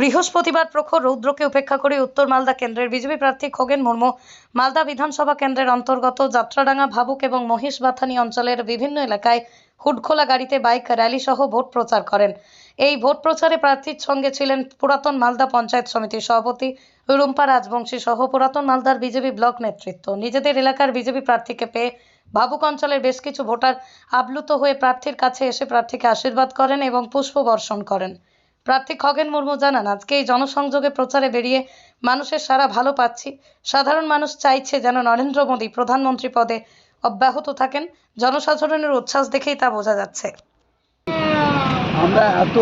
বৃহস্পতিবার প্রখর রৌদ্রকে উপেক্ষা করে উত্তর মালদা কেন্দ্রের বিজেপি প্রার্থী খোগেন মুর্মু, মালদা বিধানসভা কেন্দ্রের অন্তর্গত যাত্রাডাঙ্গা, ভাবুক এবং মহিষবাথানি অঞ্চলের বিভিন্ন এলাকায় হুডখোলা গাড়িতে বাইক র্যালি সহ ভোট প্রচার করেন। এই ভোট প্রচারে প্রার্থীর সঙ্গে ছিলেন পুরাতন মালদা পঞ্চায়েত সমিতির সভাপতি রুম্পা রাজবংশী সহ পুরাতন মালদার বিজেপি ব্লক নেতৃত্ব। নিজেদের এলাকার বিজেপি প্রার্থীকে পেয়ে ভাবুক অঞ্চলের বেশ কিছু ভোটার আপ্লুত হয়ে প্রার্থীর কাছে এসে প্রার্থীকে আশীর্বাদ করেন এবং পুষ্প বর্ষণ করেন। প্রার্থী খগেন মুর্মু জানান, আজকে এই জনসংযোগে প্রচারে বেরিয়ে মানুষের সারা ভালো পাচ্ছি। সাধারণ মানুষ চাইছে যেন নরেন্দ্র মোদী প্রধানমন্ত্রী পদে অব্যাহত থাকেন। জনসাধারণের উচ্ছ্বাস দেখেই তা বোঝা যাচ্ছে। আমরা এত,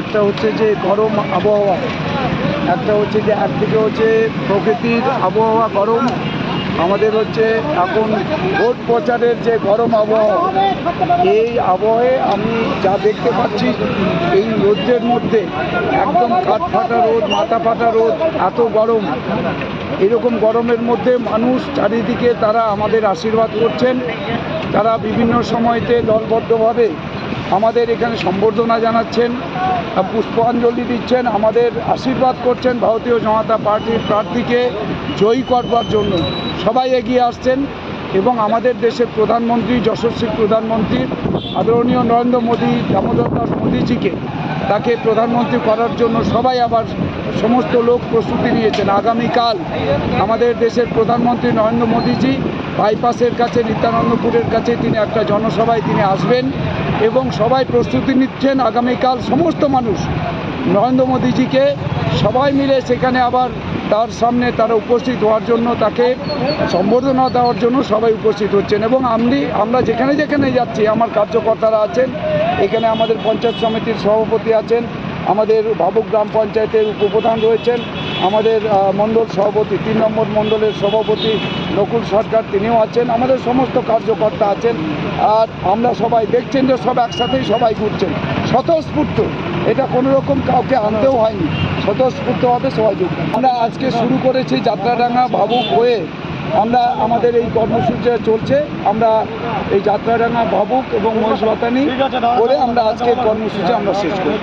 একটা হচ্ছে যে গরম আবহাওয়া, একটা হচ্ছে যে একদিকে হচ্ছে প্রকৃতির আবহাওয়া গরম। আমাদের হচ্ছে এখন ভোট প্রচারের যে গরম আবহাওয়া, এই আবহাওয়ায় আমি যা দেখতে পাচ্ছি, এই রোদ্রের মধ্যে একদম কাঠ ফাটা রোদ, মাথা ফাটা রোদ, এত গরম। এরকম গরমের মধ্যে মানুষ চারিদিকে তারা আমাদের আশীর্বাদ করছেন। তারা বিভিন্ন সময়তে দলবদ্ধভাবে আমাদের এখানে সম্বর্ধনা জানাচ্ছেন, পুষ্পাঞ্জলি দিচ্ছেন, আমাদের আশীর্বাদ করছেন ভারতীয় জনতা পার্টির প্রার্থীকে জয়ী করবার জন্য। সবাই এগিয়ে আসছেন এবং আমাদের দেশের প্রধানমন্ত্রী, যশস্বী প্রধানমন্ত্রী, আদরণীয় নরেন্দ্র মোদী, দামোদর দাস মোদীজিকে তাকে প্রধানমন্ত্রী করার জন্য সবাই আবার সমস্ত লোক প্রস্তুতি নিয়েছেন। আগামীকাল আমাদের দেশের প্রধানমন্ত্রী নরেন্দ্র মোদীজি বাইপাসের কাছে, নিত্যানন্দপুরের কাছে তিনি একটা জনসভায় তিনি আসবেন এবং সবাই প্রস্তুতি নিচ্ছেন আগামীকাল সমস্ত মানুষ। নরেন্দ্র মোদীজিকে সবাই মিলে সেখানে আবার তার সামনে তারা উপস্থিত হওয়ার জন্য, তাকে সম্বর্ধনা দেওয়ার জন্য সবাই উপস্থিত হচ্ছেন এবং আমি আমরা যেখানে যেখানে যাচ্ছি, আমার কার্যকর্তারা আছেন, এখানে আমাদের পঞ্চায়েত সমিতির সভাপতি আছেন, আমাদের ভাবুক গ্রাম পঞ্চায়েতের উপপ্রধান রয়েছেন আমাদের মণ্ডল সভাপতি তিন নম্বর মণ্ডলের সভাপতি নকুল সরকার তিনিও আছেন। আমাদের সমস্ত কার্যকর্তা আছেন। আর আমরা সবাই দেখছেন যে সব একসাথেই সবাই ঘুরছেন। স্বতঃস্ফূর্ত। এটা কোনো রকম কাউকে আনতেও হয়নি। স্বতঃস্ফূর্তভাবে সবাই যুক্ত আমরা আজকে শুরু করেছি যাত্রাডাঙ্গা ভাবুক হয়ে। আমরা আমাদের এই কর্মসূচি চলছে। আমরা এই যাত্রাডাঙ্গা ভাবুক এবং মহিষবাতানি করে আমরা আজকে কর্মসূচি আমরা শেষ করি।